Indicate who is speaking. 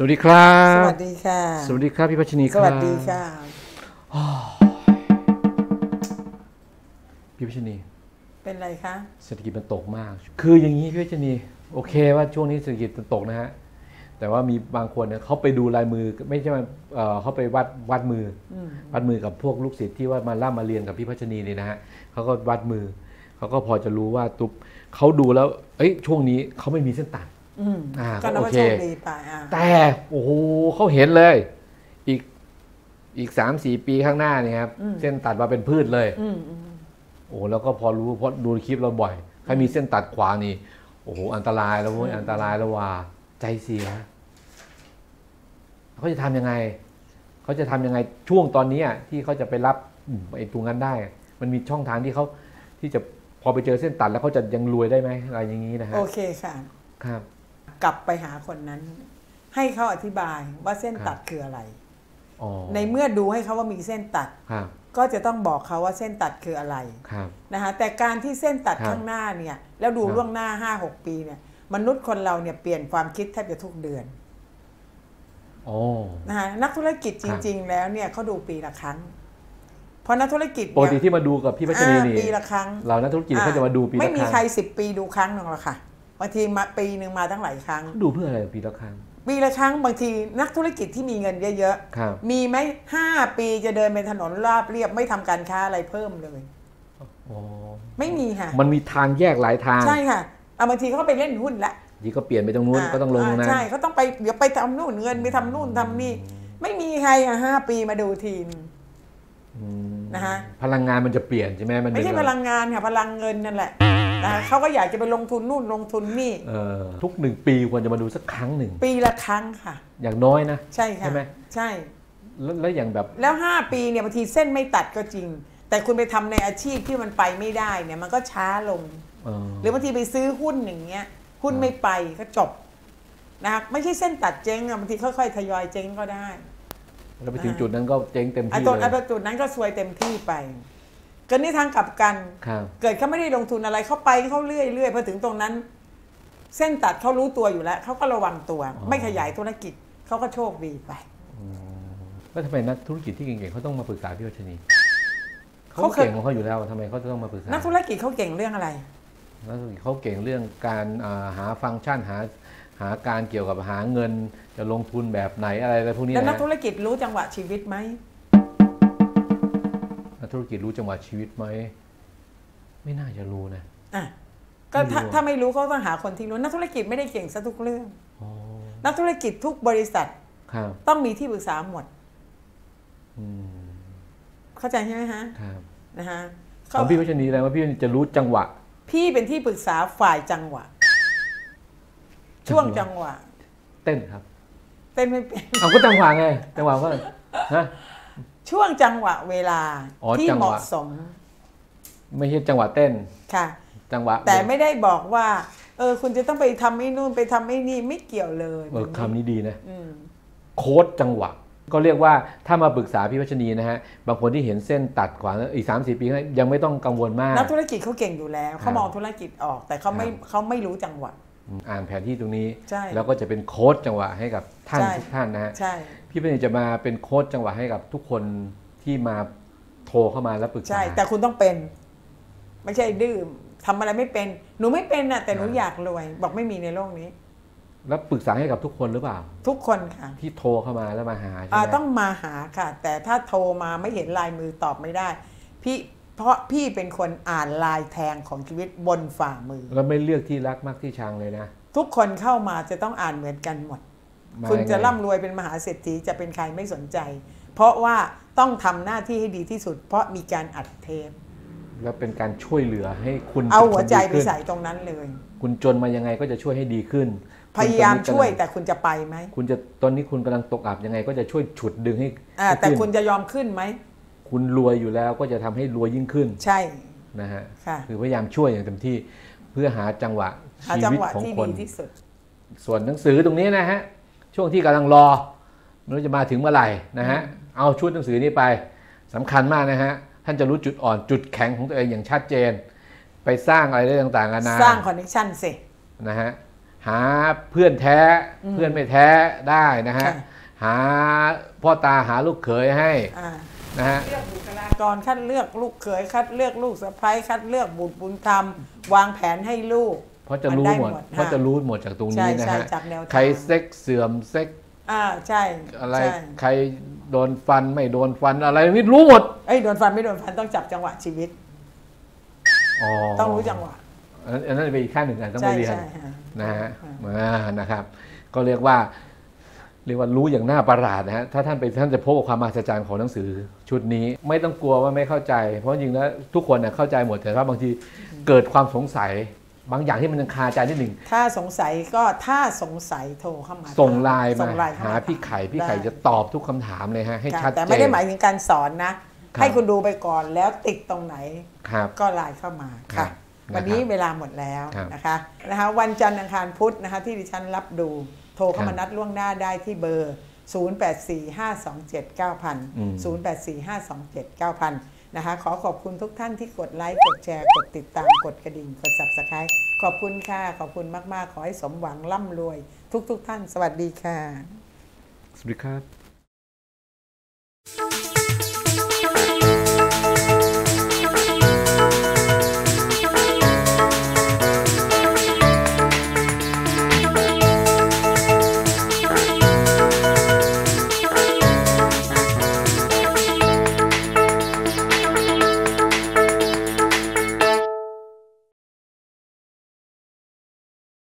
Speaker 1: สวัสดีครับ
Speaker 2: สวัสดีค่ะ
Speaker 1: สวัสดีครับพี่พัชนีค
Speaker 2: ส
Speaker 1: รับ
Speaker 2: วัสดีค่ะ
Speaker 1: พี่พัชนี
Speaker 2: เป็นไรคะ
Speaker 1: เศรษฐกิจมันตกมาก คืออย่างนี้พี่พัชนี โอเคว่าช่วงนี้เศรษฐกิจมันตกนะฮะ แต่ว่ามีบางคนเนี่ยเขาไปดูลายมือไม่ใช่ว่าเอ่อเขาไปวัดวัดมืออวัดมือกับพวกลูกศิษย์ที่ว่ามาล่ำมาเรียนกับพี่พัชนีนี่นะฮะเขาก็วัดมือ เขาก็พอจะรู้ว่าตุ๊บเขาดูแล้ว เอ้ยช่วงนี้เขาไม่มีเส้นตัด
Speaker 2: อืม
Speaker 1: อ่า
Speaker 2: ก็นับว่า
Speaker 1: โอเค
Speaker 2: โชคดีไปอะ
Speaker 1: แต่โอ้โหเขาเห็นเลย อีกอีกสามสี่ปีข้างหน้าเนี่ยครับ เส้นตัดมาเป็นพืชเลย
Speaker 2: อืมอืม
Speaker 1: โอ้แล้วก็พอรู้เพราะดูคลิปเราบ่อยใครมีเส้นตัดขวางนี่โอ้โหอันตรายแล้วเว้ยอันตรายแล้วว่าใจเสียเขาจะทำยังไงเขาจะทำยังไงช่วงตอนนี้อะที่เขาจะไปรับอืมไอ้ตรงนั้นได้ มันมีช่องทางที่เขาที่จะพอไปเจอเส้นตัดแล้วเขาจะยังรวยได้ไหมอะไรอย่างนี้นะฮะ
Speaker 2: โอเคค่ะ
Speaker 1: ครับ
Speaker 2: กลับไปหาคนนั้น ให้เขาอธิบายว่าเส้น
Speaker 1: ครับ
Speaker 2: ตัดคืออะไร
Speaker 1: อ๋อ
Speaker 2: ในเมื่อดูให้เขาว่ามีเส้นตัด
Speaker 1: ครับ
Speaker 2: ก็จะต้องบอกเขาว่าเส้นตัดคืออะไร
Speaker 1: ครับ
Speaker 2: นะคะแต่การที่เส้นตัด
Speaker 1: ครับ
Speaker 2: ข้างหน้าเนี่ย แล้วดู
Speaker 1: ครับ
Speaker 2: ล่วงหน้า5 6ปีเนี่ยมนุษย์คนเราเนี่ยเปลี่ยนความคิดแทบจะทุกเดือน
Speaker 1: อ๋อ
Speaker 2: นะคะนักธุรกิจจริง ๆ แล้วเนี่ยเขาดูปีละครั้งเพราะนักธุรกิจ
Speaker 1: ปก
Speaker 2: เนี่ย
Speaker 1: ติที่มาดูกับพี่พัชนี
Speaker 2: อ่า
Speaker 1: นี่
Speaker 2: ปีละครั้ง
Speaker 1: เรานักธุรกิจเขาจะมาดูปีละ
Speaker 2: ไม่มี
Speaker 1: ครั้ง
Speaker 2: ใครสิบปีดูครั้งหนึ่งหรอกค่ะ บางทีมาปีหนึ่งมาตั้งหลายครั้ง
Speaker 1: ดูเพื่ออะไรปีละครั้ง
Speaker 2: ปีละครั้งบางทีนักธุรกิจที่มีเงินเยอะ
Speaker 1: ครับ
Speaker 2: ๆ มีไหมห้าปีจะเดินเป็นถนนราบเรียบไม่ทำการค้าอะไรเพิ่มเลย
Speaker 1: อ๋อ
Speaker 2: ไม่มีค่ะ
Speaker 1: มันมีทางแยกหลายทาง
Speaker 2: ใช่ค่ะเอาบางทีเขาก็ไปเล่นหุ้นละ
Speaker 1: ทีก็เปลี่ยนไปตรงนู้นาก็ต้องลงตรงนั้น
Speaker 2: ใช่เขาต้องไปเดี๋ยวไปทำนู่นเงินไปทำนู่นทำนี่ ไม่มีใครอะห้าปีมาดูทีม
Speaker 1: อืม
Speaker 2: นะคะ
Speaker 1: พลังงานมันจะเปลี่ยนใช่ไหมมัน
Speaker 2: ไม่ใช่
Speaker 1: เป็น
Speaker 2: พลังงานค่ะพลังเงินนั่นแหละ นะคะเขาก็อยากจะไปลงทุนนู่นลงทุนนี่
Speaker 1: เอ่อทุกหนึ่งปีควรจะมาดูสักครั้งหนึ่ง
Speaker 2: ปีละครั้งค่ะ
Speaker 1: อย่างน้อยนะ
Speaker 2: ใช่ค่ะ
Speaker 1: ใช่ไหม
Speaker 2: ใช่
Speaker 1: แล้วแล้วอย่างแบบ
Speaker 2: แล้ว 5 ปีเนี่ยบางทีเส้นไม่ตัดก็จริง แต่คุณไปทำในอาชีพที่มันไปไม่ได้เนี่ยมันก็ช้าลง
Speaker 1: เอ่อ
Speaker 2: หรือบางทีไปซื้อหุ้นอย่างเงี้ยหุ้นไม่ไปก็จบนะคะไม่ใช่เส้นตัดเจ๊งอะบางทีค่อยๆทยอยเจ๊งก็ได้
Speaker 1: แล้วไปถึงจุดนั้นก็เจ๊งเต็ม
Speaker 2: ไอ้
Speaker 1: ที่
Speaker 2: ตัว
Speaker 1: เล
Speaker 2: ไอ้
Speaker 1: ย
Speaker 2: จุดนั้นก็ซวยเต็มที่ไป ก็นี่ทางกลับกัน
Speaker 1: ครับ
Speaker 2: เกิดเขาไม่ได้ลงทุนอะไรเขาไปเขาเรื่อยเรื่อยพอถึงตรงนั้น เส้นตัดเขารู้ตัวอยู่แล้วเขาก็ระวังตัว ไม่ขยายธุรกิจเขาก็โชคดีไป
Speaker 1: แล้วทำไมนักธุรกิจที่เก่งๆเขาต้องมาปรึกษาพี่วัชนีเขา
Speaker 2: เขาเคย
Speaker 1: เก่งของเขาอยู่แล้วทำไมเขาจะต้องมาปรึกษา
Speaker 2: นักธุรกิจเขาเก่งเรื่องอะไร
Speaker 1: นักธุรกิจเขาเก่งเรื่องการอ่าหาฟังก์ชันหาหาการเกี่ยวกับหาเงินจะลงทุนแบบไหนอะไรอะไรพวกนี้
Speaker 2: แล้วนั
Speaker 1: นะ
Speaker 2: กธุรกิจรู้จังหวะชีวิตไหม
Speaker 1: นัก ธุรกิจรู้จังหวะชีวิตไหม ไม่น่าจะรู้นะ
Speaker 2: อะก็ถ้า
Speaker 1: ไม่รู้อะ
Speaker 2: ถ้าไม่รู้เขาต้องหาคนที่รู้นักธุรกิจไม่ได้เก่งซะทุกเรื่อง
Speaker 1: อ๋อ
Speaker 2: นักธุรกิจทุกบริษัท
Speaker 1: ครับ
Speaker 2: ต้องมีที่ปรึกษาหมด
Speaker 1: อืม
Speaker 2: เข้าใจใช่ไหมฮะ
Speaker 1: ครับ
Speaker 2: นะฮะ
Speaker 1: ข
Speaker 2: เขา
Speaker 1: องพี่วัชนีแสดงว่าพี่จะรู้จังหวะ
Speaker 2: พี่เป็นที่ปรึกษาฝ่ายจังหวะ ช่วงจังหวะ
Speaker 1: เต้นครับ
Speaker 2: เต้นไม่เป็น
Speaker 1: เอาก็จังหวะไงจังหวะก็ฮะ
Speaker 2: ช่วงจังหวะเวลา
Speaker 1: อ๋อ
Speaker 2: ที่
Speaker 1: จังห
Speaker 2: เห
Speaker 1: วะ
Speaker 2: มาะสม
Speaker 1: ไม่ใช่จังหวะเต้น
Speaker 2: ค่ะ
Speaker 1: จังหวะ
Speaker 2: แต่ไม่ได้บอกว่า เออ คุณจะต้องไปทำไอ้นู่นไปทำไอ้นี่ไม่เกี่ยวเลย
Speaker 1: เออคำนี้ดีนะ
Speaker 2: อืม
Speaker 1: โค้ดจังหวะ ก็เรียกว่าถ้ามาปรึกษาพี่วัชนีนะฮะ บางคนที่เห็นเส้นตัดขวางอีก3 4ปีข้างหน้ายังไม่ต้องกังวลมาก
Speaker 2: นักธุรกิจเขาเก่งอยู่แล้วเขามองธุรกิจออก แต่เขาไม่
Speaker 1: ครับ
Speaker 2: เขาไม่รู้จังหวะ
Speaker 1: อืมอ่านแผนที่ตรงนี้
Speaker 2: ใช่
Speaker 1: แล้วก็จะเป็นโค้ดจังหวะให้กับท่าน
Speaker 2: ใช่
Speaker 1: ทุกท่านนะฮะ
Speaker 2: ใช่
Speaker 1: พี่เป็นจะมาเป็นโค้ดจังหวะให้กับทุกคนที่มาโทรเข้ามาแล้วปรึกษา
Speaker 2: ใช่แต่คุณต้องเป็น ไม่ใช่ดื้อทำอะไรไม่เป็น หนูไม่เป็นน่ะแต่หนู
Speaker 1: ครับ
Speaker 2: อยากรวย บอกไม่มีในโลกนี้
Speaker 1: แล้วปรึกษาให้กับทุกคนหรือเปล่า
Speaker 2: ทุกคนค่ะ
Speaker 1: ที่โทรเข้ามาแล้วมาหาใช่
Speaker 2: อ่า
Speaker 1: ไหม
Speaker 2: ต้องมาหาค่ะ แต่ถ้าโทรมาไม่เห็นลายมือตอบไม่ได้ พี่ เพราะพี่เป็นคนอ่านลายแทงของชีวิตบนฝ่ามือ
Speaker 1: แล้วไม่เลือกที่รักมากที่ชังเลยนะ
Speaker 2: ทุกคนเข้ามาจะต้องอ่านเหมือนกันหมด
Speaker 1: มา
Speaker 2: คุณจะ
Speaker 1: ยังไง
Speaker 2: ร่ำรวยเป็นมหาเศรษฐีจะเป็นใครไม่สนใจ เพราะว่าต้องทำหน้าที่ให้ดีที่สุด เพราะมีการอัดเทป
Speaker 1: แล้วเป็นการช่วยเหลือให้คุณ
Speaker 2: เอาหัวใจ
Speaker 1: ดี
Speaker 2: ไป
Speaker 1: ขึ้น
Speaker 2: ใส่ตรงนั้นเลย
Speaker 1: คุณจนมายังไงก็จะช่วยให้ดีขึ้น
Speaker 2: พยายาม
Speaker 1: คุณตอนนี้
Speaker 2: ช่วย
Speaker 1: กำลัง
Speaker 2: แต่คุณจะไปไหม
Speaker 1: คุณจะตอนนี้คุณกำลังตกอับยังไงก็จะช่วยฉุดดึงให้
Speaker 2: อ่า
Speaker 1: ให้
Speaker 2: แต่
Speaker 1: ขึ้น
Speaker 2: คุณจะยอมขึ้นไหม
Speaker 1: คุณรวยอยู่แล้วก็จะทำให้รวยยิ่งขึ้น
Speaker 2: ใช่
Speaker 1: นะฮะ
Speaker 2: ค่ะ
Speaker 1: คือพยายามช่วยอย่างเต็มที่เพื่อหาจังหวะ
Speaker 2: หา
Speaker 1: ชี
Speaker 2: จัง
Speaker 1: วิต
Speaker 2: หวะ
Speaker 1: ของ
Speaker 2: ที่
Speaker 1: คน
Speaker 2: ดีที่สุด
Speaker 1: ส่วนหนังสือตรงนี้นะฮะช่วงที่กำลังรอไม่รู้จะมาถึงเมื่อไหร่นะฮะเอาชุดหนังสือนี้ไปสำคัญมากนะฮะท่านจะรู้จุดอ่อนจุดแข็งของตัวเองอย่างชัดเจน ไปสร้างอะไรได้ต่างๆนานา
Speaker 2: สร้างคอนเนคชั่นสิ
Speaker 1: นะฮะหาเพื่อนแท้เพื่อนไม่แท้ได้นะฮะ
Speaker 2: ค่ะ
Speaker 1: หาพ่อตาหาลูกเขยให้
Speaker 2: อ่า
Speaker 1: นะฮะ
Speaker 2: เลือกบุคลากรคัดเลือกลูกเขยคัดเลือกลูกสะใภ้คัดเลือกบุตรบุญธรรม วางแผนให้ลูก
Speaker 1: เพราะจะรู้
Speaker 2: มันได้
Speaker 1: หมด
Speaker 2: หมด
Speaker 1: เพราะ
Speaker 2: ค่ะ
Speaker 1: จะรู้หมดจากตรงนี้
Speaker 2: ใช่
Speaker 1: นะ
Speaker 2: ใช่
Speaker 1: ฮะ
Speaker 2: จากแนวทาง
Speaker 1: ใครเซ็กเสื่อมเซ็ก
Speaker 2: อ่าใช่
Speaker 1: อะไร
Speaker 2: ใช่
Speaker 1: ใครโดนฟันไม่โดนฟันอะไรนี่รู้หมด
Speaker 2: เอ้ยโดนฟันไม่โดนฟันต้องจับจังหวะชีวิต
Speaker 1: อ๋อ
Speaker 2: ต้องรู้จังหวะ
Speaker 1: อันนั้นอันนั้นเป็นอีกขั้นหนึ่งอันต้อง
Speaker 2: ใช่
Speaker 1: ไปเรียน
Speaker 2: ใช่ค่ะ
Speaker 1: นะฮะ
Speaker 2: ค่ะ
Speaker 1: อ่านะครับ ก็เรียกว่า เรียกว่ารู้อย่างน่าประหลาดนะฮะ ถ้าท่านไปท่านจะพบกับความมหัศจรรย์ของหนังสือ ชุดนี้ไม่ต้องกลัวว่าไม่เข้าใจ เพราะจริงๆแล้วทุกคนเนี่ยเข้าใจหมดแต่ว่าบางทีเกิดความสงสัย บางอย่างที่มันยังคาใจนิดหนึ่ง
Speaker 2: ถ้าสงสัยก็ถ้าสงสัยโทรเข้ามา
Speaker 1: ส่งไลน์
Speaker 2: ส่
Speaker 1: มาง
Speaker 2: ไลน์เข้
Speaker 1: หาพี่ไข่พี่ไข่
Speaker 2: ด้
Speaker 1: จะตอบทุกคำถามเลยฮะให้
Speaker 2: ค่ะ
Speaker 1: ชัดเจน
Speaker 2: แต่ไม่ได้หมายถึงการสอนนะ
Speaker 1: ครับ
Speaker 2: ให้คุณดูไปก่อนแล้วติดตรงไหน
Speaker 1: ครับ
Speaker 2: ก็ไลน์เข้ามา
Speaker 1: ครั
Speaker 2: ค่ะ
Speaker 1: บ
Speaker 2: วันนี้
Speaker 1: นะครับ
Speaker 2: เวลาหมดแล้ว
Speaker 1: ครับ
Speaker 2: นะคะนะคะ วันจันทร์อังคารพุธนะคะ ที่ดิฉันรับดูโทรเข้า
Speaker 1: ครั
Speaker 2: มา
Speaker 1: บ
Speaker 2: นัดล่วงหน้าได้ที่เบอร์ 0845279000
Speaker 1: อืม
Speaker 2: 0845279000 นะคะ ขอขอบคุณทุกท่านที่กดไลค์ กดแชร์ กดติดตาม กดกระดิ่ง กด subscribe ขอบคุณค่ะ ขอบคุณมาก ๆ ขอให้สมหวังร่ำรวย ทุก ๆ ท่าน สวัสดีค่ะ
Speaker 1: สวัสดีครับ